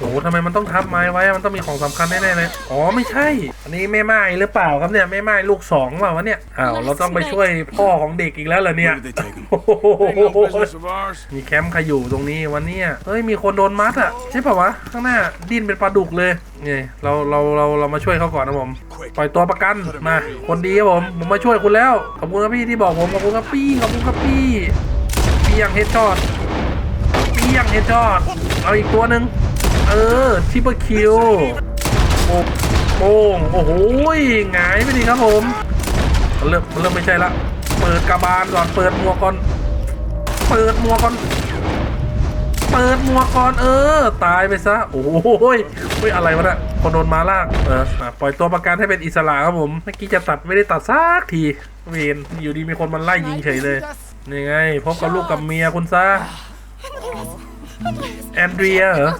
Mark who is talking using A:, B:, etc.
A: โอ้ทำไมมันต้องทับไม้ไว้ มันต้องมีของสำคัญแน่ๆเลย อ๋อไม่ใช่ อันนี้แม่ไม้หรือเปล่าครับเนี่ยแม่ไม้ลูกสองเปล่าวะเนี่ย อ้าวเราต้องไปช่วยพ่อของเด็กอีกแล้วเหรอเนี่ย มีแคมป์ใครอยู่ตรงนี้วันเนี้ยเฮ้ยมีคนโดนมัดอะใช่ป่าวะข้างหน้าดิ้นเป็นปลาดุกเลยนี่เราเราเราเรามาช่วยเขาก่อนนะผมปล่อยตัวประกันมา คนดีครับผมผมมาช่วยคุณแล้วขอบคุณครับพี่ที่บอกผมขอบคุณครับพี่ขอบคุณครับพี่พี่ยังเฮดช็อตพี่ยังเฮดช็อตเอาอีกตัวหนึ่ง เออทิปเปอร์คิวโอ้โป้งโอ้โหหงายไปดีครับผมเริ่มเริ่มไม่ใช่ละเปิดกระบาลก่อนเปิดหมวกก่อน เปิดหมวกก่อน เปิดหมวกก่อนเออ ตายไปซะโอ้โหยเฮ้ยอะไรวะเนี่ยคนโดนมาลากเอออะปล่อยตัวประกันให้เป็นอิสระครับผมเมื่อกี้จะตัดไม่ได้ตัดสักทีเวนอยู่ดีมีคนมันไล่ยิงเฉยเลยนี่ไงพบกับลูกกับเมียคุณซะแอนเดรียเหรอ